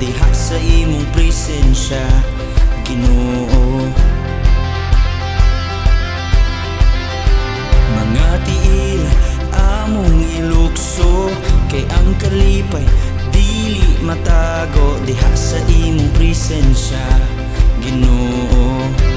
diha sa imong presensya Ginoo. Mga tiil among ilukso kay ang kalipay dili matago. Diha sa imong presensya Ginoo.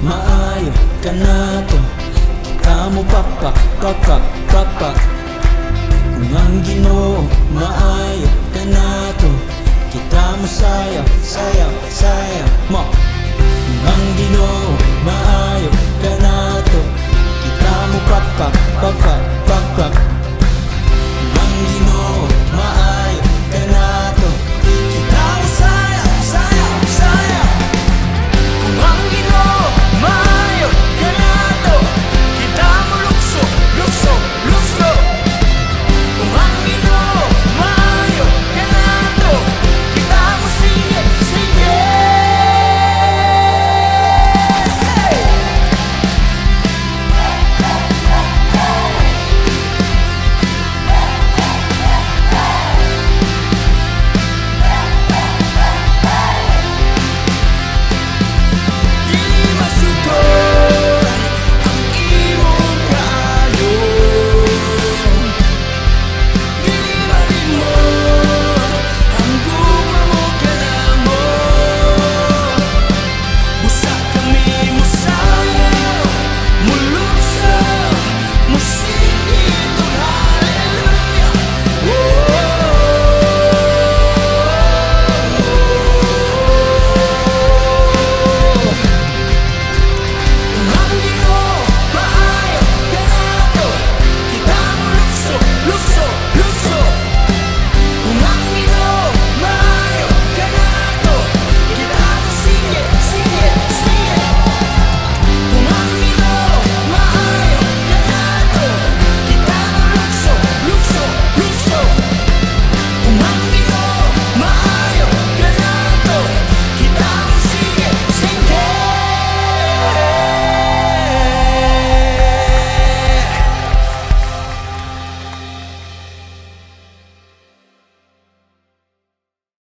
Maayo ka na to. Kita mo papak, papak, papak Kung ang ginoo Maayo ka na to. Kita mo sayaw, sayaw, sayaw mo. Kung ang ginoo Maayo ka na to. Kita mo papak, papak, papak Kung ang ginoo